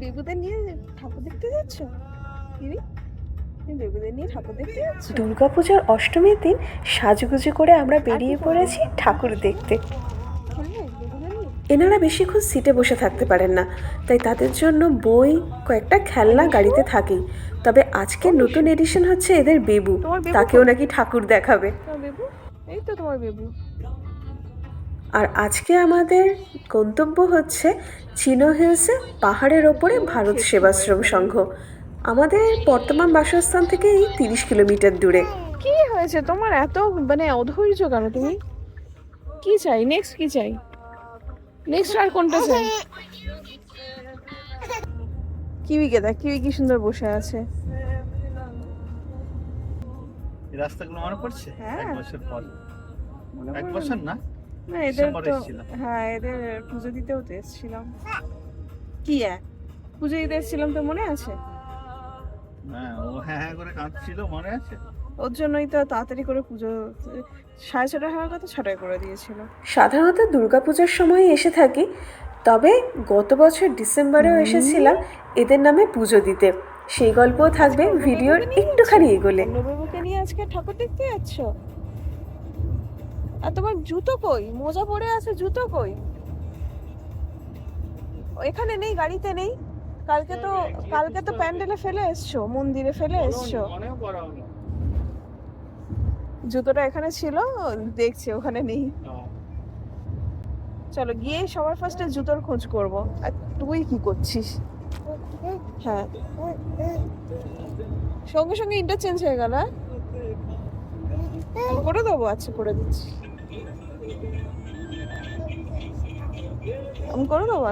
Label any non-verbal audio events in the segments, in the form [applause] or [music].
বেবুদের নিয়ে ঠাকুর দেখতে যাচ্ছ? যাচ্ছ? দুর্গাপূজার অষ্টমীর দিন সাজুগুজু করে আমরা বেরিয়ে পড়েছি ঠাকুর দেখতে। হ্যাঁ এনারা বেশিক্ষণ সিটে বসে থাকতে পারেন না তাই তাদের জন্য বই কয়েকটা খেলনা গাড়িতে থাকেই তবে আজকে নতুন এডিশন হচ্ছে এদের বেবু তাকেও নাকি ঠাকুর দেখাবে। বেবু? এই তো তোমার বেবু। আর আজকে আমাদের গন্তব্য হচ্ছে চিনো হিলসে পাহাড়ের ওপরে ভারত সেবাশ্রম সংঘ। আমাদের বর্তমান বাসস্থান থেকে এই তিরিশ কিলোমিটার দূরে। কি হয়েছে? তোমার এত মানে অধৈর্য কেন তুমি? কি চাই? নেক্সট কি চাই? নেক্সট আর কোনটা চাই? কিউইকে দেখ কিউই কি সুন্দর বসে আছে। এই রাস্তাগুলো মনে পড়ছে? হ্যাঁ। এক বছর পর। এক বছর না? না এদের তো হ্যাঁ এদের পুজো দিতেও তো এসেছিলাম। কি হ্যাঁ পুজো দিতে এসেছিলাম তো মনে আছে? হ্যাঁ ও হ্যাঁ হ্যাঁ করে কাঁদছিল মনে আছে? ওর জন্যই তো তাড়াতাড়ি করে পুজো সাড়ে ছটা হওয়ার কথা ছটায় করে দিয়েছিল। সাধারণত দুর্গাপূজার সময় এসে থাকি তবে গত বছর ডিসেম্বরেও এসেছিলাম এদের নামে পুজো দিতে। সেই গল্পও থাকবে ভিডিওর একটুখানি এগোলে। অন্যবাবুকে নিয়ে আজকে ঠাকুর দেখতে যাচ্ছ? আর তোমার জুতো কই? মোজা পরে আছে জুতো কই? এখানে নেই গাড়িতে নেই। কালকে তো কালকে তো প্যান্ডেলে ফেলে এসছো মন্দিরে ফেলে এসছো। জুতোটা এখানে ছিল দেখছি ওখানে নেই। চলো গিয়ে সবার ফার্স্টে জুতোর খোঁজ করব। আর তুই কি করছিস? হ্যাঁ। সঙ্গে সঙ্গে ইন্টারচেঞ্জ হয়ে গেল হ্যাঁ? করে দেবো আচ্ছা করে দিচ্ছি। আমি করে দেবো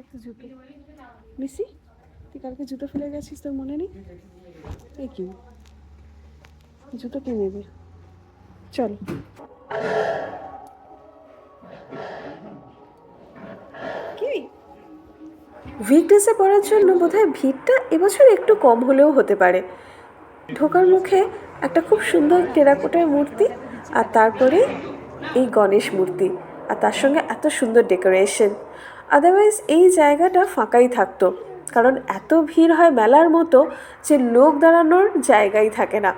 একটু জুতো। মিসি, তুই কালকে জুতো ফেলে গেছিস, তোর মনে নেই? এই কি? জুতো কে নেবে চল। উইকডেসে পড়ার জন্য বোধহয় ভিড়টা এবছর একটু কম হলেও হতে পারে। ঢোকার মুখে একটা খুব সুন্দর টেরাকোটার মূর্তি আর তারপরে এই গণেশ মূর্তি আর তার সঙ্গে এত সুন্দর ডেকোরেশন আদারওয়াইজ এই জায়গাটা ফাঁকাই থাকতো। কারণ এত ভিড় হয় মেলার মতো যে লোক দাঁড়ানোর জায়গাই থাকে না।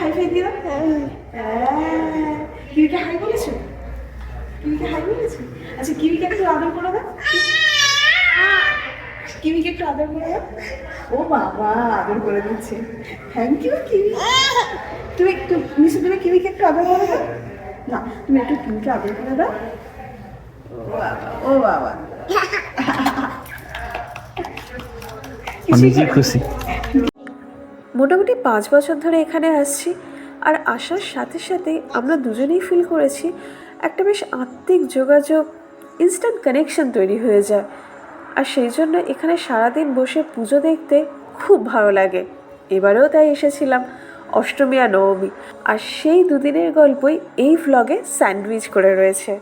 হাই দিয়ে হ্যাঁ কিমিকে হাই বলেছ? কিমিকে হাই বলেছ আচ্ছা কিমিকে একটু আদর করে দাও। কিমিকে একটু আদর করে দাও। ও বাবা আদর করে দিচ্ছে। থ্যাংক ইউ কিমি তুমি একটু মিশে তুমি কিমিকে একটু আদর করে দাও। না তুমি একটু কিমিকে আদর করে দাও। ও বাবা ও বাবা। নিজে খুশি? মোটামুটি পাঁচ বছর ধরে এখানে আসছি আর আসার সাথে সাথে আমরা দুজনেই ফিল করেছি একটা বেশ আত্মিক যোগাযোগ ইনস্ট্যান্ট কানেকশন তৈরি হয়ে যায়। আর সেই জন্য এখানে সারাদিন বসে পুজো দেখতে খুব ভালো লাগে। এবারেও তাই এসেছিলাম, অষ্টমী আর নবমী। আর সেই দুদিনের গল্পই এই ভ্লগে স্যান্ডউইচ করে রয়েছে।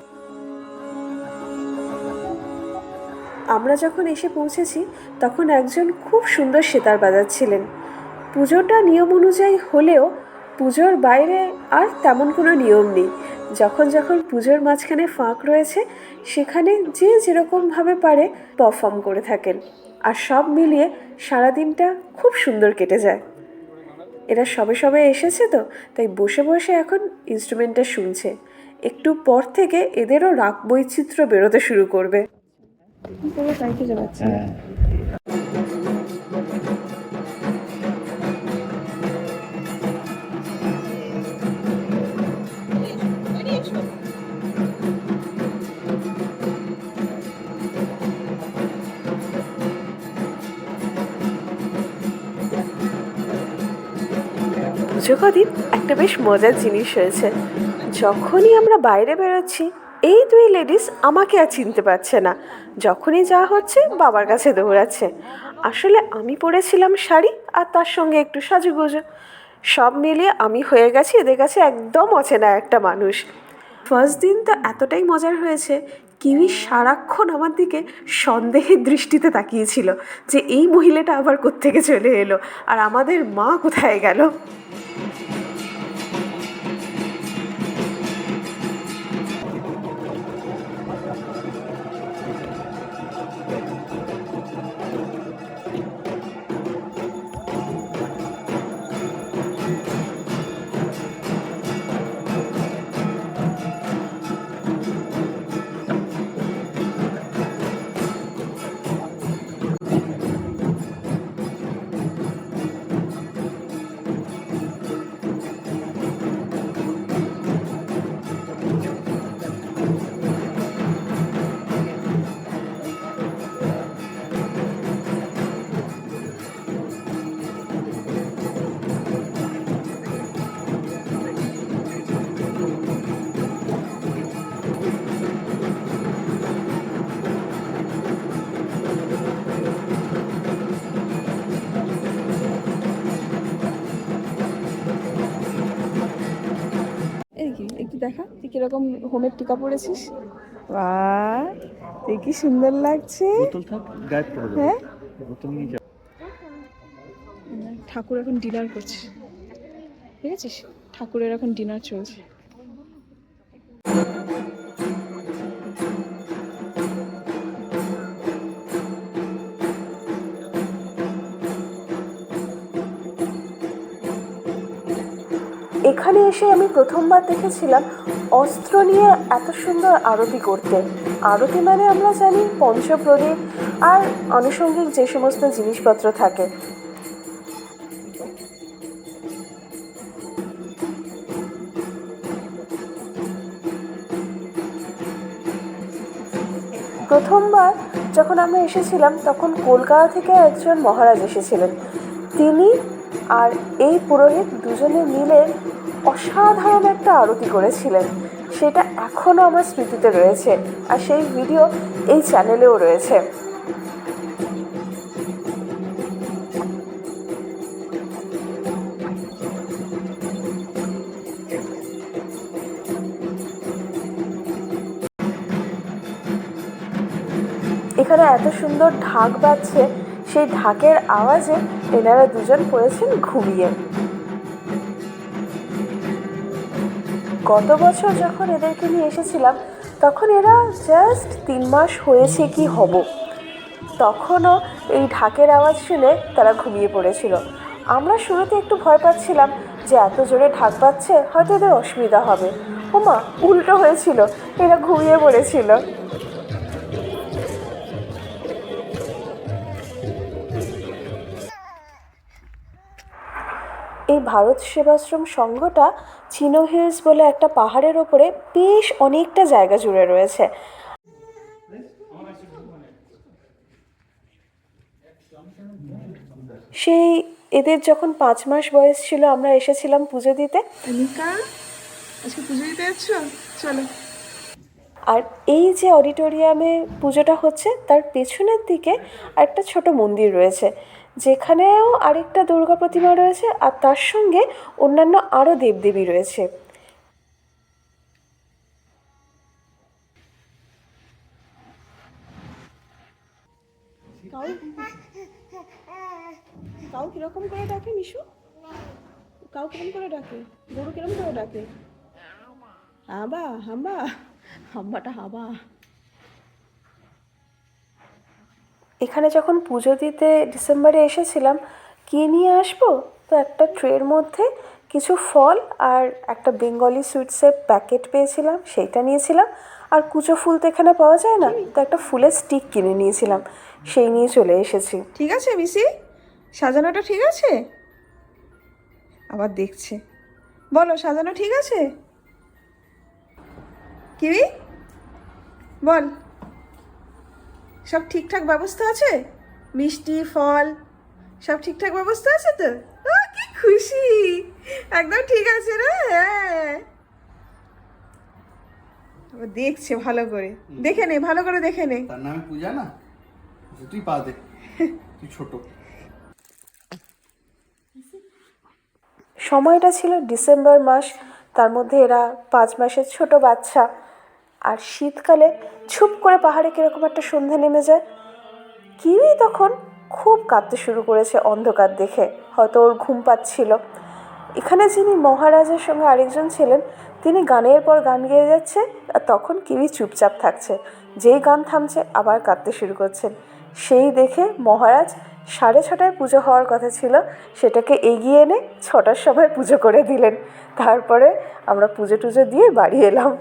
আমরা যখন এসে পৌঁছেছি, তখন একজন খুব সুন্দর সেতার বাজাচ্ছিলেন। পুজোটা নিয়ম অনুযায়ী হলেও পুজোর বাইরে আর তেমন কোনো নিয়ম নেই। যখন যখন পুজোর মাঝখানে ফাঁক রয়েছে সেখানে যে যেরকমভাবে পারে পারফর্ম করে থাকেন। আর সব মিলিয়ে সারাদিনটা খুব সুন্দর কেটে যায়। এরা সবে সবে এসেছে তো তাই বসে বসে এখন ইনস্ট্রুমেন্টটা শুনছে। একটু পর থেকে এদেরও রাগ বৈচিত্র্য বেরোতে শুরু করবে। পুজো কদিন একটা বেশ মজার জিনিস হয়েছে। যখনই আমরা বাইরে বেরোচ্ছি, এই দুই লেডিস আমাকে আর চিনতে পারছে না। যখনই যা হচ্ছে, বাবার কাছে দৌড়াচ্ছে। আসলে আমি পরেছিলাম শাড়ি আর তার সঙ্গে একটু সাজুগুজো। সব মিলিয়ে আমি হয়ে গেছি এদের কাছে একদম অচেনা একটা মানুষ। ফার্স্ট দিন তো এতটাই মজার হয়েছে, কিউই সারাক্ষণ আমার দিকে সন্দেহের দৃষ্টিতে তাকিয়েছিল যে এই মহিলাটা আবার কোত্থেকে চলে এলো? আর আমাদের মা কোথায় গেল? কীরকম হোমের টিকা পড়েছিস বাহ তুই কি সুন্দর লাগছে। হ্যাঁ? ঠাকুর এখন ডিনার করছে। ঠিক আছে ঠাকুরের এখন ডিনার চলছে। এখানে এসে আমি প্রথমবার দেখেছিলাম অস্ত্র নিয়ে এত সুন্দর আরতি করতে। আরতি মানে আমরা জানি পঞ্চপ্রদীপ আর আনুষঙ্গিক যে সমস্ত জিনিসপত্র থাকে। প্রথমবার যখন আমরা এসেছিলাম, তখন কলকাতা থেকে একজন মহারাজ এসেছিলেন। তিনি আর এই পুরোহিত দুজনে মিলে অসাধারণ একটা আরতি করেছিলেন। সেটা এখনও আমার স্মৃতিতে রয়েছে আর সেই ভিডিও এই চ্যানেলেও রয়েছে। এখানে এত সুন্দর ঢাক বাজছে, সেই ঢাকের আওয়াজে এনারা দুজন পড়েছেন ঘুমিয়ে। গত বছর যখন এদেরকে নিয়ে এসেছিলাম, তখন এরা জাস্ট তিন মাস হয়েছে কি হব। তখনও এই ঢাকের আওয়াজ শুনে তারা ঘুমিয়ে পড়েছিল। আমরা শুরুতে একটু ভয় পাচ্ছিলাম যে এত জোরে ঢাক পাচ্ছে হয়তো এদের অসুবিধা হবে। ওমা, উল্টো হয়েছিল, এরা ঘুমিয়ে পড়েছিল। এই ভারত সেবাশ্রম সংঘটা চিনো হিলস বলে একটা পাহাড়ের ওপরে বেশ অনেকটা জায়গা জুড়ে রয়েছে। সেই এদের যখন পাঁচ মাস বয়স ছিল আমরা এসেছিলাম পুজো দিতে। অনিকা আজকে পুজো দিতে চলো। আর এই যে অডিটোরিয়ামে পুজোটা হচ্ছে তার পেছনের দিকে একটা ছোট মন্দির রয়েছে। যেখানেও আরেকটা দুর্গা প্রতিমা রয়েছে আর তার সঙ্গে অন্যান্য আরও দেবদেবী রয়েছে। কাউ কীরকম করে ডাকে মিশু? কাউ কিরম করে ডাকে? গরু কিরম করে ডাকে? হাবা হাম্বা। হাম্বাটা হাবা এখানে যখন পুজো দিতে ডিসেম্বরে এসেছিলাম, কী নিয়ে আসব? তো একটা ট্রের মধ্যে কিছু ফল আর একটা বেঙ্গলি সুইটসের প্যাকেট পেয়েছিলাম, সেইটা নিয়েছিলাম। আর কুচো ফুল তো এখানে পাওয়া যায় না, তো একটা ফুলের স্টিক কিনে নিয়েছিলাম, সেই নিয়ে চলে এসেছি। ঠিক আছে, মিসি? সাজানোটা ঠিক আছে? আবার দেখছে। বলো, সাজানো ঠিক আছে? কিবি বল। সব ঠিকঠাক ব্যবস্থা আছে? মিষ্টি ফল সব ঠিকঠাক ব্যবস্থা আছে তো? ও, কি খুশি! একদম ঠিক আছে রে হ্যাঁ। দেখছে ভালো করে। দেখে নে ভালো করে দেখে নে। তার নামে পূজা না? তুই পা দে। [laughs] তুই ছোট। সময়টা ছিল ডিসেম্বর মাস তার মধ্যে এরা পাঁচ মাসের ছোট বাচ্চা। আর শীতকালে ছুপ করে পাহাড়ে কীরকম একটা সন্ধে নেমে যায়? কিউই তখন খুব কাঁদতে শুরু করেছে অন্ধকার দেখে। হয়তো ওর ঘুম পাচ্ছিল। এখানে যিনি মহারাজের সঙ্গে আরেকজন ছিলেন, তিনি গানের পর গান গেয়ে যাচ্ছে আর তখন কিউই চুপচাপ থাকছে। যেই গান থামছে, আবার কাঁদতে শুরু করছেন সেই দেখে মহারাজ সাড়ে ছটায় পুজো হওয়ার কথা ছিল, সেটাকে এগিয়ে এনে ছটার সময় পুজো করে দিলেন। তারপরে আমরা পুজো টুজো দিয়ে বাড়ি এলাম।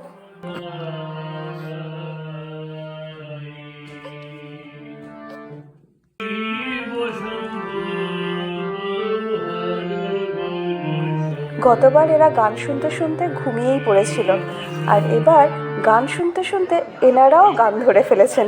গতবার এরা গান শুনতে শুনতে ঘুমিয়েই পড়েছিল। আর এবার গান শুনতে শুনতে এনারাও গান ধরে ফেলেছেন।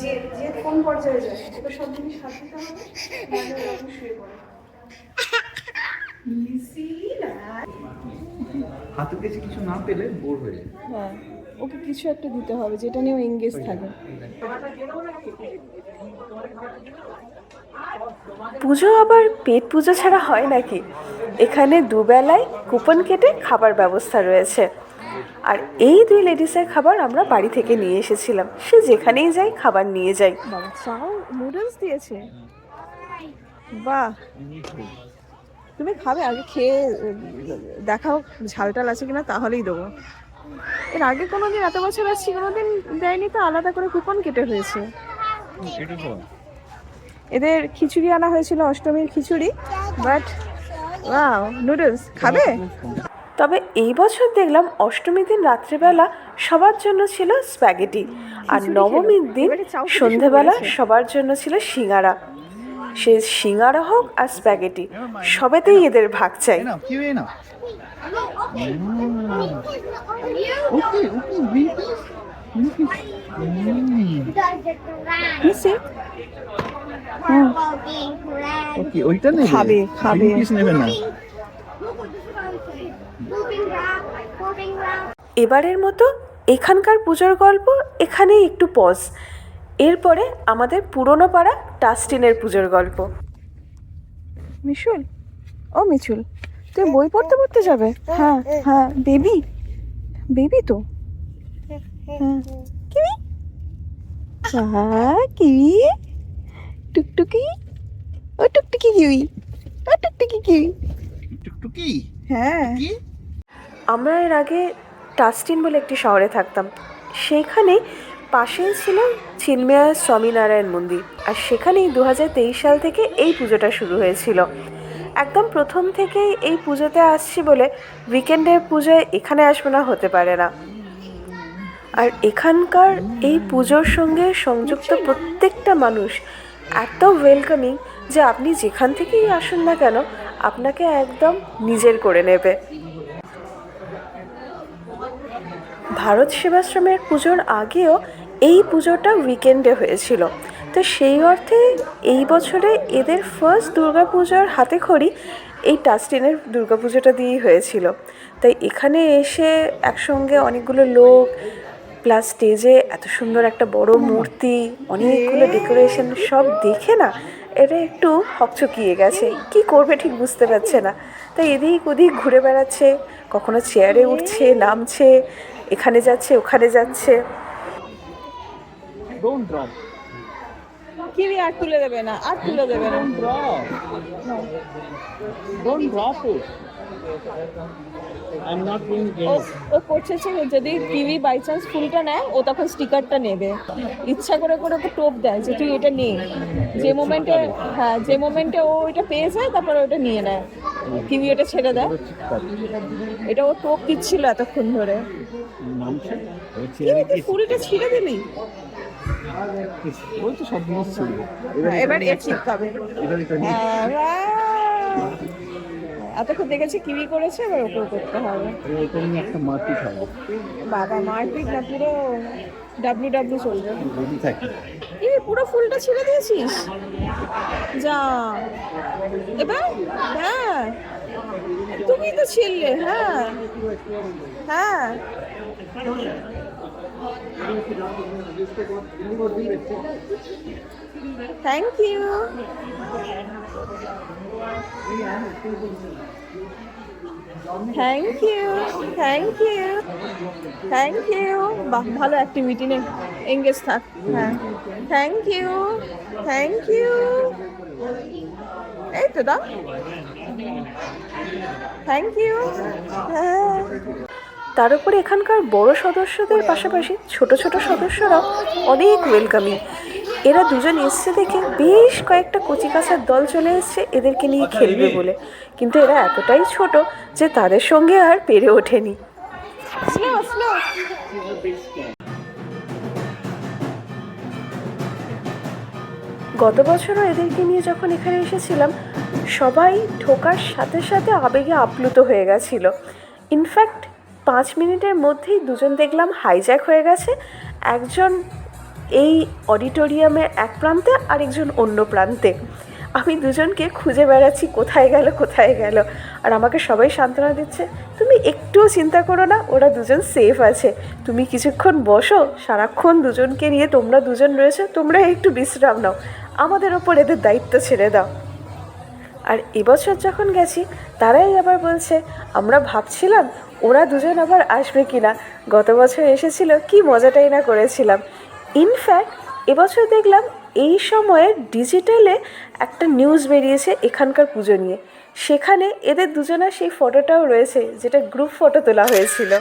যে যে কোন পর্যায়ে যায় ওকে হবে শুয়ে পড়ে হাতের কাছে কিছু না পেলে বোর হয়ে যায়। হ্যাঁ ওকে কিছু একটা দিতে হবে যেটা নিয়ে ও এঙ্গেজ থাকে। পুজো আবার পেট পুজো ছাড়া হয় নাকি? এখানে দুবেলায় কুপন কেটে খাবার ব্যবস্থা রয়েছে। আর এই দুই লেডিসের খাবার আমরা বাড়ি থেকে নিয়ে এসেছিলাম। সে যেখানেই যাই খাবার নিয়ে যাই চাও? নুডলস দিয়েছে? বাহ। তুমি খাবে? আগে খেয়ে দেখাও ঝাল টাল আছে কিনা, তাহলেই দেবো। এর আগে কোনোদিন, এত বছর আসছি কোনোদিন দেয়নি তো, আলাদা করে কুপন কেটে হয়েছে। এদের খিচুড়ি আনা হয়েছিল, অষ্টমীর খিচুড়ি, বাট নুডলস। খাবে? তবে এই বছর দেখলাম অষ্টমীর দিন রাত্রেবেলা সবার জন্য ছিল স্প্যাগেটি আর নবমীর দিন সন্ধেবেলা সবার জন্য ছিল সিঙ্গারা। সে সিঙ্গারা হোক আর স্প্যাগেটি সবেতেই এদের ভাগ চাই। এই নাও কি এই নাও ওকে ওকে বিট মিসি ওকে ওইটা নেবে খাবে, খাবে। পিস নেবে না এবারের মতো এখানকার পুজোর গল্প এখানেই একটু পজ এরপরে আমাদের পুরনো পাড়া টাস্টিনের পুজোর গল্প। মিশুল? ও মিছুল তুই বই পড়তে পড়তে যাবে? হ্যাঁ হ্যাঁ বেবি? বেবি তো? হ্যাঁ। কিবি হ্যাঁ কিবি টুকটুকি? ও টুকটুকি কিবি ও টুকটুকি কিবি টুকটুকি? হ্যাঁ। কি? আমরা এর আগে টাস্টিন বলে একটি শহরে থাকতাম। সেখানে পাশেই ছিল চিন্ময়া স্বামীনারায়ণ মন্দির। আর সেখানেই দু হাজার তেইশ সাল থেকে এই পুজোটা শুরু হয়েছিল। একদম প্রথম থেকেই এই পুজোতে আসছি বলে উইকেন্ডের পুজোয় এখানে আসব না হতে পারে না। আর এখানকার এই পুজোর সঙ্গে সংযুক্ত প্রত্যেকটা মানুষ এত ওয়েলকামিং যে আপনি যেখান থেকেই আসুন না কেন, আপনাকে একদম নিজের করে নেবে। ভারত সেবাশ্রমের পুজোর আগেও এই পুজোটা উইকেন্ডে হয়েছিল। তো সেই অর্থে এই বছরে এদের ফার্স্ট দুর্গাপুজোর হাতে খড়ি এই টাস্টিনের দুর্গাপুজোটা দিয়েই হয়েছিল। তাই এখানে এসে একসঙ্গে অনেকগুলো লোক প্লাস স্টেজে এত সুন্দর একটা বড় মূর্তি, অনেকগুলো ডেকোরেশন সব দেখে না এটা একটু হকচকিয়ে গেছে। কি করবে ঠিক বুঝতে পারছে না। তাই এদিক ওদিক ঘুরে বেড়াচ্ছে, কখনো চেয়ারে উঠছে, নামছে এখানে যাচ্ছে ওখানে যাচ্ছে। কিবি আর তুলে দেবে না আর তুলে দেবে না। Drop don't drop it I am not ও ও করছে যদি কিউই বাই চান্স ফুলটা নেয় ও তখন স্টিকারটা নেবে। ইচ্ছা করে করে ওকে টোপ দেয় যে তুই এটা নে। যে মোমেন্টে হ্যাঁ যে মোমেন্টে ও এটা পেয়ে যায় তারপরে ওটা নিয়ে নেয়। কিমি ওটা ছেড়ে দেয় এটা ও টোপ দিচ্ছিল এতক্ষণ ধরে। ফুলটা ছিঁড়ে দিলি? ওই তো সব জিনিস হ্যাঁ, এবার এ এটা! এতক্ষণ দেখেছি কিমি করেছে এবার ওকেও করতে হবে। এটা নিয়ে একটা মারপিট হবে। বাবা মারপিট না পুরো ডাব্লিউ ডাব্লিউ চলবে। থাকে এই পুরো ফুলটা ছেড়ে দিয়েছিস? যা। এবার? হ্যাঁ। তুমি তো ছিললে হ্যাঁ। হ্যাঁ। Thank you thank you thank you thank you বাহ, ভালো অ্যাক্টিভিটি নে এঙ্গেজ থাক। হ্যাঁ। থ্যাংক ইউ থ্যাংক ইউ এই তো দা থ্যাংক ইউ হ্যাঁ। তার উপরে এখানকার বড় সদস্যদের পাশাপাশি ছোট ছোট সদস্যরাও অনেক ওয়েলকামিং এরা দুজন এসছে দেখে বেশ কয়েকটা কচিকাচার দল চলে এসছে এদেরকে নিয়ে খেলবে বলে। কিন্তু এরা এতটাই ছোট যে তাদের সঙ্গে আর পেরে ওঠেনি। গত বছরও এদেরকে নিয়ে যখন এখানে এসেছিলাম সবাই ঢোকার সাথে সাথে আবেগে আপ্লুত হয়ে গেছিল। ইনফ্যাক্ট পাঁচ মিনিটের মধ্যেই দুজন দেখলাম হাইজ্যাক হয়ে গেছে। একজন এই অডিটোরিয়ামের এক প্রান্তে আরেকজন অন্য প্রান্তে। আমি দুজনকে খুঁজে বেড়াচ্ছি, কোথায় গেল কোথায় গেল। আর আমাকে সবাই সান্ত্বনা দিচ্ছে, তুমি একটুও চিন্তা করো না, ওরা দুজন সেফ আছে। তুমি কিছুক্ষণ বসো, সারাক্ষণ দুজনকে নিয়ে তোমরা দুজন রয়েছে, তোমরা একটু বিশ্রাম নাও। আমাদের ওপর এদের দায়িত্ব ছেড়ে দাও। আর এবছর যখন গেছি, তারাই আবার বলছে, আমরা ভাবছিলাম ওরা দুজন আবার আসবে কিনা। গত বছর এসেছিল, কি মজাটাই না করেছিলাম। ইনফ্যাক্ট এবছর দেখলাম এই সময়ে ডিজিটালে একটা নিউজ বেরিয়েছে এখানকার পুজো নিয়ে। সেখানে এদের দুজনের সেই ফটোটাও রয়েছে, যেটা গ্রুপ ফটো তোলা হয়েছিল।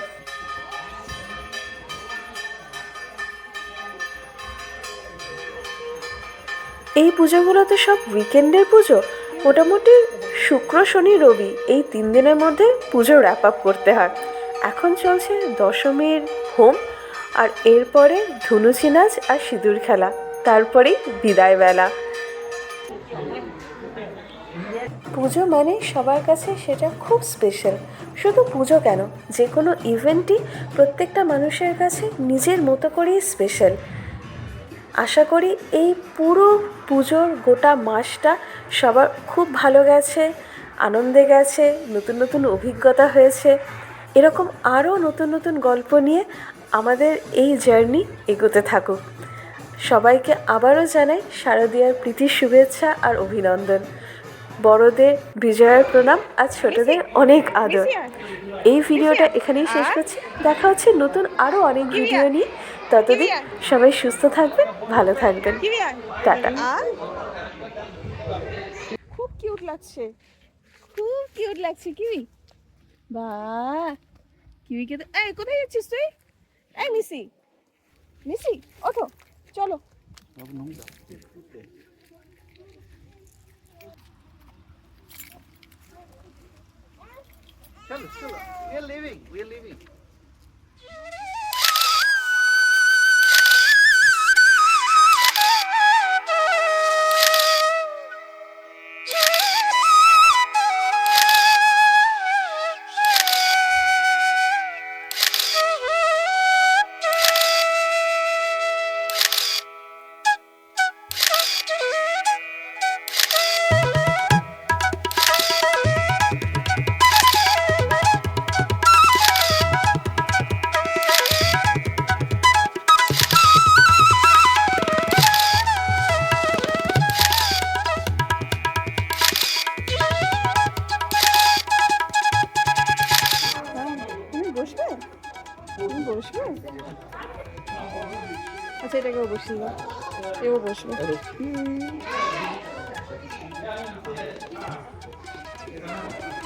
এই পুজোগুলো তো সব উইকেন্ডের পুজো। মোটামুটি শুক্র, শনি, রবি এই তিন দিনের মধ্যে পুজো র্যাপ আপ করতে হয়। এখন চলছে দশমীর হোম। আর এরপরে ধুনুচি নাচ আর সিঁদুর খেলা, তারপরেই বিদায় বেলা পুজো মানে সবার কাছে সেটা খুব স্পেশাল শুধু পুজো কেন, যে কোনো ইভেন্টই প্রত্যেকটা মানুষের কাছে নিজের মতো করেই স্পেশাল আশা করি এই পুরো পুজোর গোটা মাসটা সবার খুব ভালো গেছে, আনন্দে গেছে, নতুন নতুন অভিজ্ঞতা হয়েছে। এরকম আরও নতুন নতুন গল্প নিয়ে আমাদের এই জার্নি এগোতে থাকুক। সবাইকে আবারও জানাই শারদীয়ার প্রীতির শুভেচ্ছা আর অভিনন্দন। বড়দের বিজয়ের প্রণাম আর ছোটদের অনেক আদর। এই ভিডিওটা এখানেই শেষ করছি। দেখা হচ্ছে নতুন আরও অনেক ভিডিও নিয়ে। ততদিন সবাই সুস্থ থাকবেন ভালো থাকবেন। টাটা। খুব কিউট লাগছে। খুব কিউট লাগছে কিউই। বা কিউইকে তো এই কোথায় যাচ্ছিস তুই? এই মিসি মিসি ওঠো চলো। চলো চলো we are living we are living hmm.